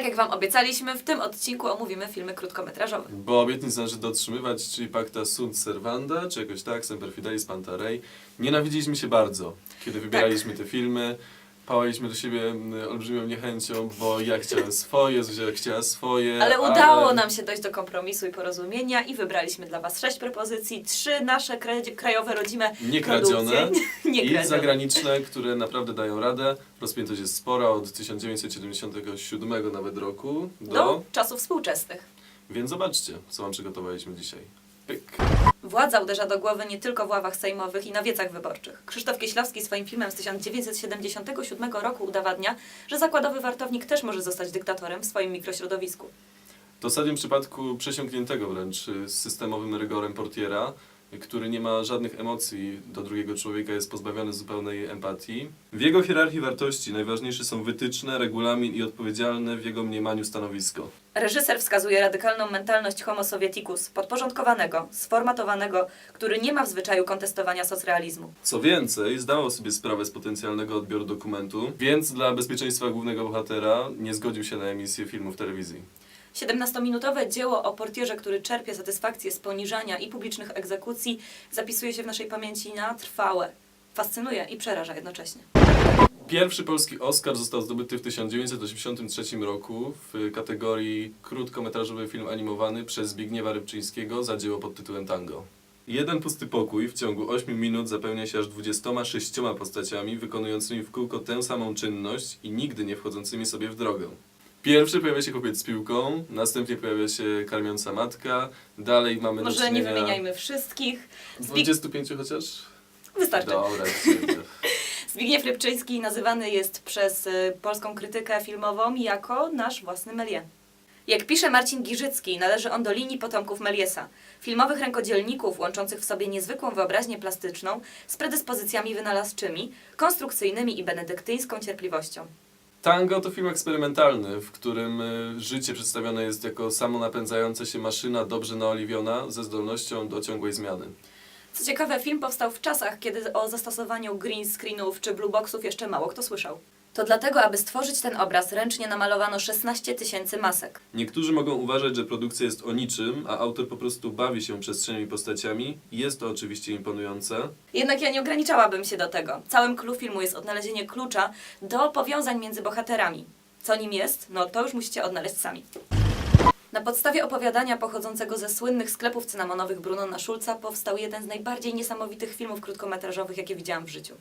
jak Wam obiecaliśmy, w tym odcinku omówimy filmy krótkometrażowe. Bo obietnic należy dotrzymywać, czyli pacta sunt servanda, czy jakoś tak, semper fidelis panta rei. Nienawidziliśmy się bardzo, kiedy wybieraliśmy te filmy. Pałaliśmy do siebie mm, olbrzymią niechęcią, bo ja chciałem swoje, Zuzia chciała swoje. Ale udało nam się dojść do kompromisu i porozumienia i wybraliśmy dla Was sześć propozycji, trzy nasze kra- krajowe, rodzime Nie kradzione produkcje. Nie i zagraniczne, które naprawdę dają radę. Rozpiętość jest spora od 1977 nawet roku do... Do czasów współczesnych. Więc zobaczcie, co wam przygotowaliśmy dzisiaj. Pyk. Władza uderza do głowy nie tylko w ławach sejmowych i na wiecach wyborczych. Krzysztof Kieślowski swoim filmem z 1977 roku udowadnia, że zakładowy wartownik też może zostać dyktatorem w swoim mikrośrodowisku. To stadium przypadku przesiąkniętego wręcz y, z systemowym rygorem portiera, y, który nie ma żadnych emocji do drugiego człowieka, jest pozbawiony zupełnej empatii. W jego hierarchii wartości najważniejsze są wytyczne, regulamin i odpowiedzialne w jego mniemaniu stanowisko. Reżyser wskazuje radykalną mentalność homo sovieticus, podporządkowanego, sformatowanego, który nie ma w zwyczaju kontestowania socrealizmu. Co więcej, zdawał sobie sprawę z potencjalnego odbioru dokumentu, więc dla bezpieczeństwa głównego bohatera nie zgodził się na emisję filmu w telewizji. 17-minutowe dzieło o portierze, który czerpie satysfakcję z poniżania i publicznych egzekucji, zapisuje się w naszej pamięci na trwałe. Fascynuje i przeraża jednocześnie. Pierwszy polski Oscar został zdobyty w 1983 roku w kategorii krótkometrażowy film animowany przez Zbigniewa Rybczyńskiego za dzieło pod tytułem Tango. Jeden pusty pokój w ciągu 8 minut zapełnia się aż 26 postaciami wykonującymi w kółko tę samą czynność i nigdy nie wchodzącymi sobie w drogę. Pierwszy pojawia się chłopiec z piłką, następnie pojawia się karmiąca matka, dalej mamy do Może nie czynienia... wymieniajmy wszystkich. Zbig... 25 chociaż? Wystarczy. Dobra. Zbigniew Rybczyński nazywany jest przez y, polską krytykę filmową jako nasz własny Melie. Jak pisze Marcin Giżycki, należy on do linii potomków Meliesa, filmowych rękodzielników łączących w sobie niezwykłą wyobraźnię plastyczną z predyspozycjami wynalazczymi, konstrukcyjnymi i benedyktyńską cierpliwością. Tango to film eksperymentalny, w którym y, życie przedstawione jest jako samonapędzająca się maszyna dobrze naoliwiona ze zdolnością do ciągłej zmiany. Co ciekawe, film powstał w czasach, kiedy o zastosowaniu green screenów czy blue boxów jeszcze mało kto słyszał. To dlatego, aby stworzyć ten obraz, ręcznie namalowano 16 tysięcy masek. Niektórzy mogą uważać, że produkcja jest o niczym, a autor po prostu bawi się przestrzenią i postaciami. Jest to oczywiście imponujące. Jednak ja nie ograniczałabym się do tego. Całym clue filmu jest odnalezienie klucza do powiązań między bohaterami. Co nim jest? No to już musicie odnaleźć sami. Na podstawie opowiadania pochodzącego ze słynnych sklepów cynamonowych Brunona Schulza powstał jeden z najbardziej niesamowitych filmów krótkometrażowych, jakie widziałam w życiu.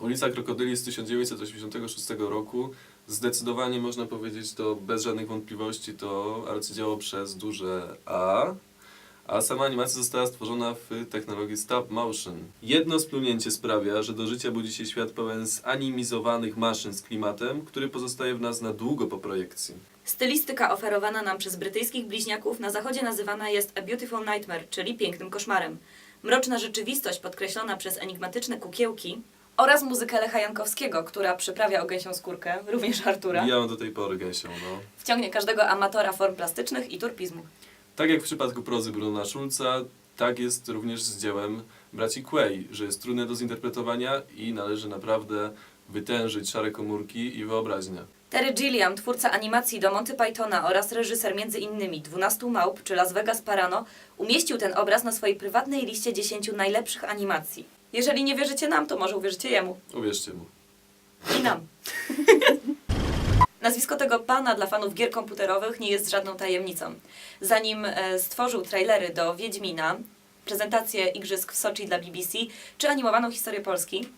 Ulica Krokodyli z 1986 roku. Zdecydowanie można powiedzieć to bez żadnych wątpliwości to arcydzieło przez duże A. A sama animacja została stworzona w technologii stop motion. Jedno splunięcie sprawia, że do życia budzi się świat pełen zanimizowanych maszyn z klimatem, który pozostaje w nas na długo po projekcji. Stylistyka oferowana nam przez brytyjskich bliźniaków na zachodzie nazywana jest A Beautiful Nightmare, czyli pięknym koszmarem. Mroczna rzeczywistość podkreślona przez enigmatyczne kukiełki oraz muzykę Lecha Jankowskiego, która przyprawia o gęsią skórkę, również Artura, Ja mam do tej pory gęsią, no. wciągnie każdego amatora form plastycznych i turpizmu. Tak jak w przypadku prozy Bruna Schulza, tak jest również z dziełem braci Quay, że jest trudne do zinterpretowania i należy naprawdę wytężyć szare komórki i wyobraźnię. Terry Gilliam, twórca animacji do Monty Pythona oraz reżyser m.in. 12 Małp czy Las Vegas Parano, umieścił ten obraz na swojej prywatnej liście 10 najlepszych animacji. Jeżeli nie wierzycie nam, to może uwierzycie jemu. Uwierzcie mu. I nam. Nazwisko tego pana dla fanów gier komputerowych nie jest żadną tajemnicą. Zanim e, stworzył trailery do Wiedźmina, prezentację igrzysk w Soczi dla BBC, czy animowaną historię Polski,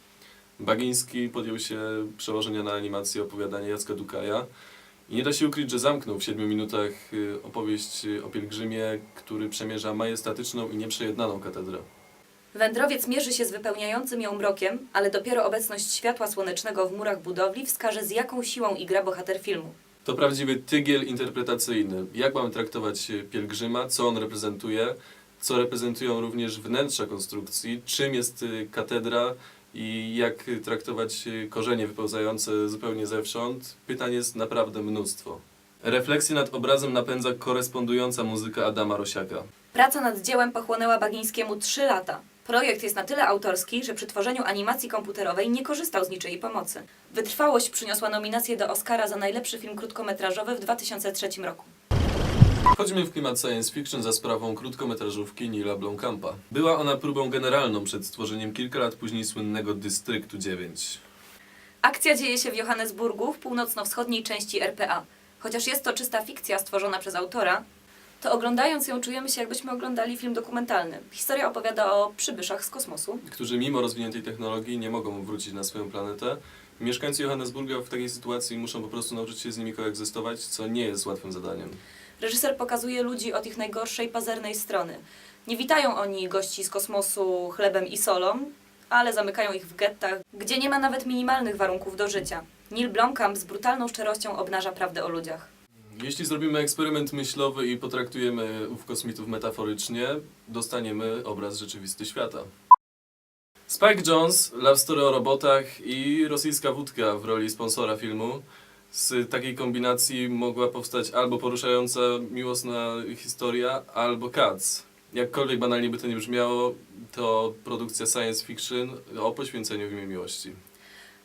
Bagiński podjął się przełożenia na animację opowiadania Jacka Dukaja i nie da się ukryć, że zamknął w 7 minutach y, opowieść y, o pielgrzymie, który przemierza majestatyczną i nieprzejednaną katedrę. Wędrowiec mierzy się z wypełniającym ją mrokiem, ale dopiero obecność światła słonecznego w murach budowli wskaże z jaką siłą igra bohater filmu. To prawdziwy tygiel interpretacyjny. Jak mamy traktować y, pielgrzyma, co on reprezentuje, co reprezentują również wnętrza konstrukcji, czym jest katedra i jak traktować y, korzenie wypełzające zupełnie zewsząd. Pytań jest naprawdę mnóstwo. Refleksję nad obrazem napędza korespondująca muzyka Adama Rosiaka. Praca nad dziełem pochłonęła Bagińskiemu 3 lata. Projekt jest na tyle autorski, że przy tworzeniu animacji komputerowej nie korzystał z niczyjej pomocy. Wytrwałość przyniosła nominację do Oscara za najlepszy film krótkometrażowy w 2003 roku. Wchodzimy w klimat science fiction za sprawą krótkometrażówki Nila Blomkampa. Była ona próbą generalną przed stworzeniem kilka lat później słynnego Dystryktu 9. Akcja dzieje się w Johannesburgu, w północno-wschodniej części RPA. Chociaż jest to czysta fikcja stworzona przez autora, to oglądając ją czujemy się jakbyśmy oglądali film dokumentalny. Historia opowiada o przybyszach z kosmosu. którzy mimo rozwiniętej technologii nie mogą wrócić na swoją planetę. Mieszkańcy Johannesburga w takiej sytuacji muszą po prostu nauczyć się z nimi koegzystować, co nie jest łatwym zadaniem. Reżyser pokazuje ludzi od ich najgorszej, pazernej strony. Nie witają oni gości z kosmosu chlebem i solą, ale zamykają ich w gettach, gdzie nie ma nawet minimalnych warunków do życia. Neil Blomkamp z brutalną szczerością obnaża prawdę o ludziach. Jeśli zrobimy eksperyment myślowy i potraktujemy ów kosmitów metaforycznie, dostaniemy obraz rzeczywisty świata. Spike Jones, love story o robotach i rosyjska wódka w roli sponsora filmu. Z takiej kombinacji mogła powstać albo poruszająca miłosna historia, albo Cats. Jakkolwiek banalnie by to nie brzmiało, to produkcja science fiction o poświęceniu w imię miłości.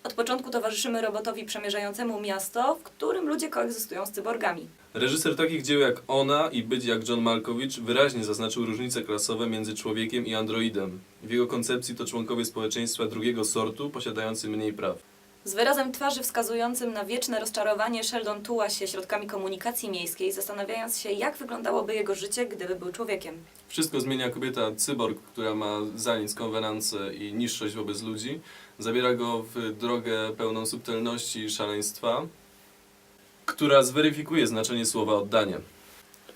Od początku towarzyszymy robotowi przemierzającemu miasto, w którym ludzie koegzystują z cyborgami. Reżyser takich dzieł jak Ona i Być jak John Malkovich wyraźnie zaznaczył różnice klasowe między człowiekiem i androidem. W jego koncepcji to członkowie społeczeństwa drugiego sortu, posiadający mniej praw. Z wyrazem twarzy wskazującym na wieczne rozczarowanie Sheldon tuła się środkami komunikacji miejskiej, zastanawiając się, jak wyglądałoby jego życie, gdyby był człowiekiem. Wszystko zmienia kobieta cyborg, która ma za nic konwenancę i niższość wobec ludzi. Zabiera go w drogę pełną subtelności i szaleństwa, która zweryfikuje znaczenie słowa oddanie.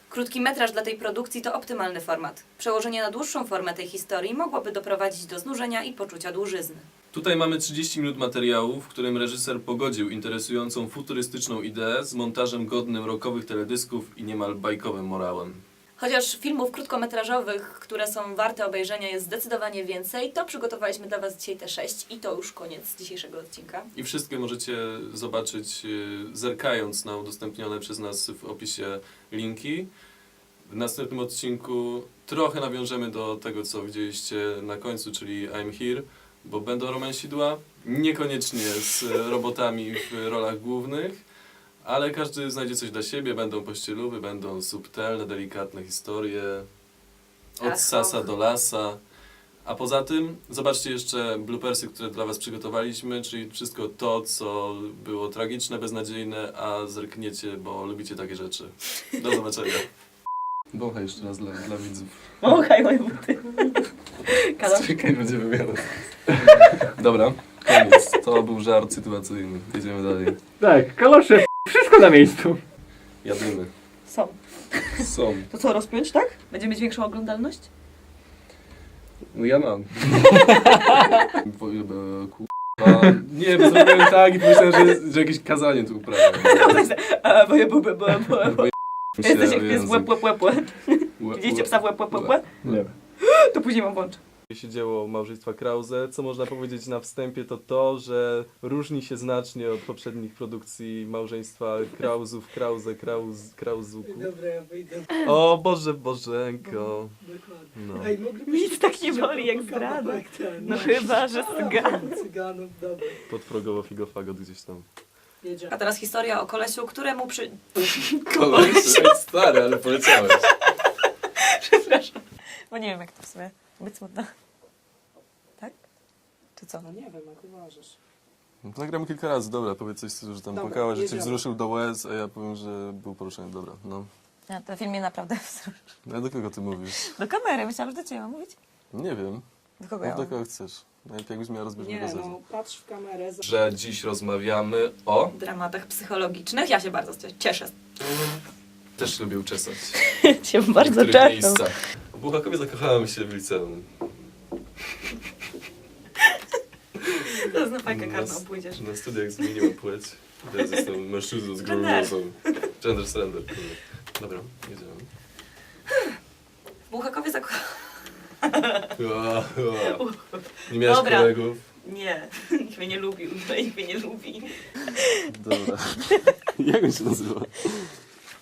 Krótki metraż dla tej produkcji to optymalny format. Przełożenie na dłuższą formę tej historii mogłoby doprowadzić do znużenia i poczucia dłużyzny. Tutaj mamy 30 minut materiału, w którym reżyser pogodził interesującą futurystyczną ideę z montażem godnym rockowych teledysków i niemal bajkowym morałem. Chociaż filmów krótkometrażowych, które są warte obejrzenia jest zdecydowanie więcej, to przygotowaliśmy dla Was dzisiaj te sześć i to już koniec dzisiejszego odcinka. I wszystkie możecie zobaczyć y, zerkając na udostępnione przez nas w opisie linki. W następnym odcinku trochę nawiążemy do tego, co widzieliście na końcu, czyli I'm Here, bo będą romansidła, niekoniecznie z robotami w rolach głównych, ale każdy znajdzie coś dla siebie, będą pościelówy, będą subtelne, delikatne historie, od Ach, sasa och. do lasa. A poza tym zobaczcie jeszcze bloopersy, które dla Was przygotowaliśmy, czyli wszystko to, co było tragiczne, beznadziejne, a zerkniecie, bo lubicie takie rzeczy. Do zobaczenia. Wąchaj jeszcze raz dla, dla widzów. Mąchaj moje buty. Czekaj, będzie wymiana. Dobra, koniec. To był żart sytuacyjny. Jedziemy dalej. Tak, kalosze, wszystko na miejscu. Jadymy. Są. Są. To co, rozpiąć, tak? Będzie mieć większą oglądalność? No ja mam. Bo, bo, kurwa. Nie, bo zrobiłem tak i pomyślałem, że, że jakieś kazanie tu uprawiam. A, bo ja bo, bo, bo. Bo Jesteś jak pies w łeb, łeb, łeb, łeb. Łe- Widzieliście psa w łeb, łeb, łeb, łeb? Nie. To później wam włączę. się dzieło małżeństwa Krause. Co można powiedzieć na wstępie to to, że różni się znacznie od poprzednich produkcji małżeństwa Krauzów, Krause, Krauz, Krauzuku. Dobra, ja wyjdę. O Boże, Bożenko. No. Ej, moglibyśmy Nic tak nie boli jak zdrada. No chyba, że cygan. Cyganów, dobra. Podprogowo figofagot gdzieś tam. A teraz historia o kolesiu, któremu przy... Kolej, stary, ale poleciałeś. Przepraszam. Bo nie wiem, jak to w sumie być smutno. Tak? Czy co? No nie wiem, jak uważasz. Nagramy kilka razy, dobra, powiedz coś, że tam Dobra, płakałeś, że cię jedziemy. wzruszył do łez, a ja powiem, że był poruszony, dobra, no. Ja, ten film mnie naprawdę wzruszył. No do kogo ty mówisz? Do kamery, myślałam, że do ciebie mam mówić. Nie wiem, Do kogo no ja do kogo chcesz. Najlepiej jakbyś miała Nie gazetę. no, patrz w kamerę. za- Że dziś rozmawiamy o... dramatach psychologicznych. Ja się bardzo cieszę. Też lubię uczesać. się w bardzo niektórych cieszę. miejscach. W Buchakowie zakochałem się w liceum. To na fajkę kartą pójdziesz. Na studiach zmieniłem płeć. Teraz jestem mężczyzną z grubą Gender. Gender surrender. Dobra, jedziemy. W Buchakowie zakochałam... Ua, ua. Nie miałeś Dobra. kolegów? Nie, nikt mnie nie lubił, nikt mnie nie lubi. Dobra. Jak on się nazywa?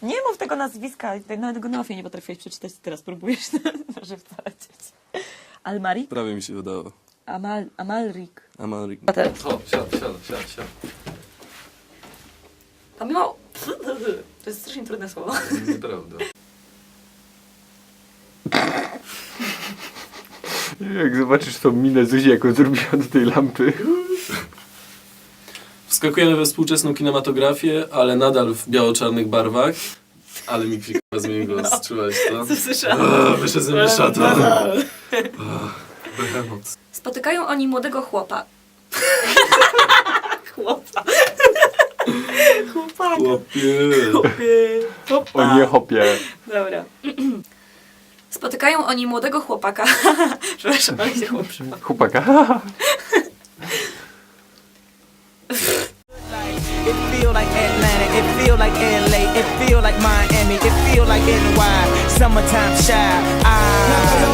Nie mów tego nazwiska, nawet go na ofie nie potrafiłeś przeczytać, teraz próbujesz na żywca lecieć. Almarik? Prawie mi się udało. Amal, Amalrik. Amalrik. O, siad, siad, siad, siad. Pomimo... To jest strasznie trudne słowo. Nieprawda. Jak zobaczysz tą minę Zuzi, jaką zrobiła do tej lampy. Wskakujemy we współczesną kinematografię, ale nadal w biało-czarnych barwach. Ale mi k***a zmienił głos, czułeś to? Co słyszałam? Wyszedł ze mnie szatan. Behemoth. Spotykają oni młodego chłopa. chłopa. Chłopaka. Chłopie. O nie hopie. Dobra. Spotykają oni młodego chłopaka. Przepraszam, ale się chłop. Chłopaka. It feel like Atlanta, it feel like LA, it feel like Miami, it feel like NY, summertime shy. I